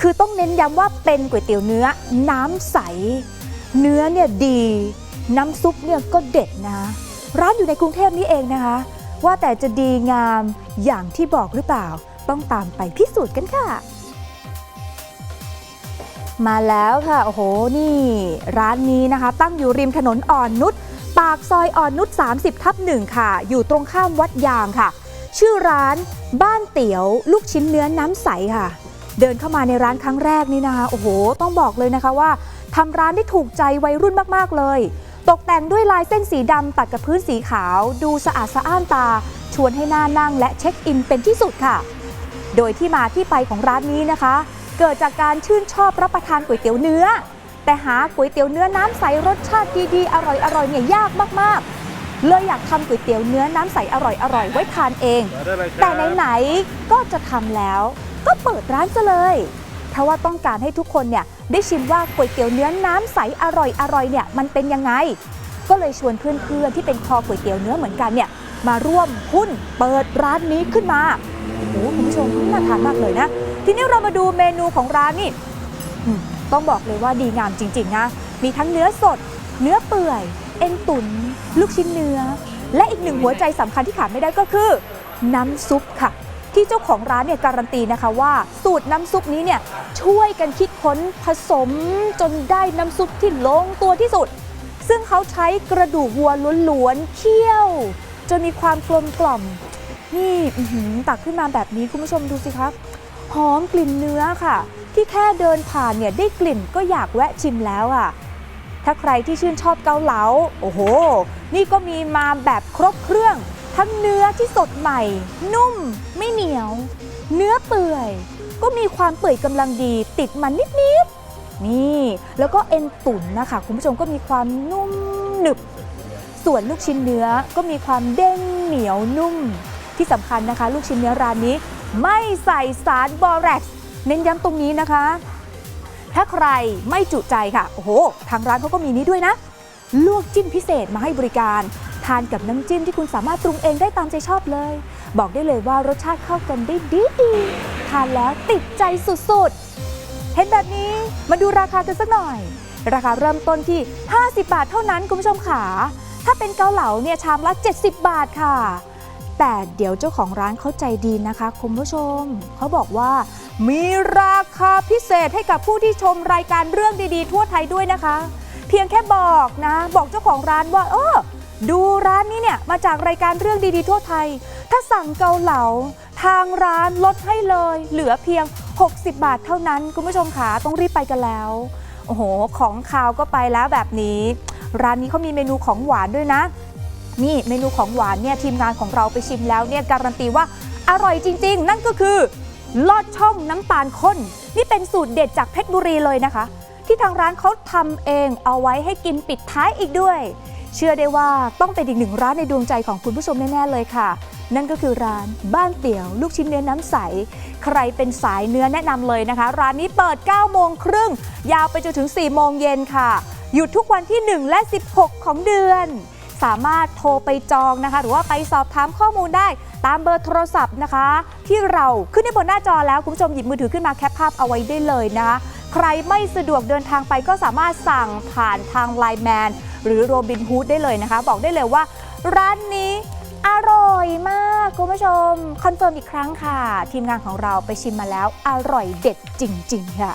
คือต้องเน้นย้ำว่าเป็นก๋วยเตี๋ยวเนื้อน้ำใส เนื้อเนี่ยดี น้ำซุปเนี่ยก็เด็ดนะ ร้านอยู่ในกรุงเทพนี่เองนะคะ ว่าแต่จะดีงามอย่างที่บอกหรือเปล่า ต้องตามไปพิสูจน์กันค่ะ มาแล้วค่ะ โอ้โห นี่ ร้านนี้นะคะ ตั้งอยู่ริมถนนอ่อนนุชปากซอยอ่อนนุช30 ทับหนึ่งค่ะ อยู่ตรงข้ามวัดยางค่ะ ชื่อร้านบ้านเตี๋ยว ลูกชิ้นเนื้อน้ำใสค่ะ เดินเข้ามาในร้านครั้งแรกนี่นะคะโอ้โห ต้องบอกเลยนะคะว่าทำร้านได้ถูกใจวัยรุ่นมากๆเลย ตกแต่งด้วยลายเส้นสีดำตัดกับพื้นสีขาว ดูสะอาดสะอ้านตา ชวนให้หน้านั่งและเช็คอินเป็นที่สุดค่ะ โดยที่มาที่ไปของร้านนี้นะคะ เกิดจากการชื่นชอบรับประทานก๋วยเตี๋ยวเนื้อ แต่หาก๋วยเตี๋ยวเนื้อน้ำใสรสชาติดีๆอร่อยๆเนี่ยยากมากๆเลยอยากทำก๋วยเตี๋ยวเนื้อน้ำใสอร่อยๆ ไว้ทานเอง แต่ไหนๆก็จะทำแล้ว ก็เปิดร้านซะเลย เพราะว่าต้องการให้ทุกคนเนี่ยได้ชิมว่าก๋วยเตี๋ยวเนื้อน้ำใสอร่อยๆเนี่ยมันเป็นยังไง ก็เลยชวนเพื่อนๆที่เป็นคอก๋วยเตี๋ยวเนื้อเหมือนกันเนี่ยมาร่วมหุ้นเปิดร้านนี้ขึ้นมาโอ้โหคุณผู้ชมน่าทานมากเลยนะ ทีนี้เรามาดูเมนูของร้านนี่ต้องบอกเลยว่าดีงามจริงๆนะมีทั้งเนื้อสด เนื้อเปื่อย เอ็นตุน ลูกชิ้นเนื้อ และอีกหนึ่งหัวใจสำคัญที่ขาดไม่ได้ก็คือ น้ำซุปค่ะ ที่เจ้าของร้านเนี่ยการันตีนะคะว่า สูตรน้ำซุปนี้เนี่ยช่วยกันคิดค้นผสมจนได้น้ำซุปที่ลงตัวที่สุด ซึ่งเขาใช้กระดูกวัวล้วนๆเคี่ยว จนมีความกลมกล่อม นี่ตักขึ้นมาแบบนี้คุณผู้ชมดูสิครับหอมกลิ่นเนื้อค่ะ ที่แค่เดินผ่านเนี่ยได้กลิ่นก็อยากแวะชิมแล้วอะถ้าใครที่ชื่นชอบเกาเหลา โอ้โห นี่ก็มีมาแบบครบเครื่อง ทั้งเนื้อที่สดใหม่ นุ่ม ไม่เหนียว เนื้อเปื่อย ก็มีความเปื่อยกำลังดี ติดมันนิดๆนี่ แล้วก็เอ็นตุ๋นนะคะ คุณผู้ชมก็มีความนุ่มหนึบ ส่วนลูกชิ้นเนื้อก็มีความเด้งเหนียวนุ่ม ที่สำคัญนะคะ ลูกชิ้นเนื้อร้านนี้ ไม่ใส่สารบอแร็กซ์เน้นย้ำตรงนี้นะคะ ถ้าใครไม่จุใจค่ะ โอ้โห ทางร้านเขาก็มีนี้ด้วยนะ ลวกจิ้มพิเศษมาให้บริการ ทานกับน้ำจิ้มที่คุณสามารถปรุงเองได้ตามใจชอบเลย บอกได้เลยว่ารสชาติเข้ากันได้ดีดีทานแล้วติดใจสุดๆ เห็นแบบนี้มาดูราคากันสักหน่อย ราคาเริ่มต้นที่ 50 บาทเท่านั้นคุณผู้ชมขา ถ้าเป็นเกาเหลาเนี่ยชามละ 70 บาทค่ะ แต่เดี๋ยวเจ้าของร้านเขาใจดีนะคะ คุณผู้ชม เขาบอกว่า มีราคาพิเศษให้กับผู้ที่ชมรายการเรื่องดีๆ ทั่วไทยด้วยนะคะ เพียงแค่บอกนะ บอกเจ้าของร้านว่า เออดูานนี้เนี่ยมาจากรายการเรื่องดีๆทั่วไทย ถ้าสั่งเกาเหลา ทางร้านลดให้เลย เหลือเพียง 60 บาทเท่านั้น คุณผู้ชมขาต้องรีบไปกันแล้ว โอ้โห ของคาวก็ไปแล้วแบบนี้ ร้านนี้เขามีเมนูของหวานด้วยนะ นี่เมนูของหวานเนี่ยทีมงานของเราไปชิมแล้วเนี่ยการันตีว่าอร่อยจริง ๆ นั่นก็คือลอดช่องน้ำตาลข้น นี่เป็นสูตรเด็ดจากเพชรบุรีเลยนะคะ ที่ทางร้านเขาทำเองเอาไว้ให้กินปิดท้ายอีกด้วย เชื่อได้ว่าต้องเป็นอีกหนึ่งร้านในดวงใจของคุณผู้ชมแน่ๆเลยค่ะ นั่นก็คือร้านบ้านเตี๋ยว ลูกชิ้นเนื้อน้ำใส ใครเป็นสายเนื้อแนะนำเลยนะคะ ร้านนี้เปิด 9 โมงครึ่ง ยาวไปจนถึง 4 โมงเย็นค่ะ หยุดทุกวันที่ 1 และ 16 ของเดือน สามารถโทรไปจองนะคะ หรือว่าไปสอบถามข้อมูลได้ตามเบอร์โทรศัพท์นะคะ ที่เราขึ้นในบนหน้าจอแล้วคุณผู้ชมหยิบมือถือขึ้นมาแคปภาพเอาไว้ได้เลยนะคะ ใครไม่สะดวกเดินทางไปก็สามารถสั่งผ่านทางไลน์แมน หรือโรบินฮูดได้เลยนะคะ บอกได้เลยว่า ร้านนี้อร่อยมาก คุณผู้ชม คอนเฟิร์มอีกครั้งค่ะ ทีมงานของเราไปชิมมาแล้วอร่อยเด็ดจริง ๆ ค่ะ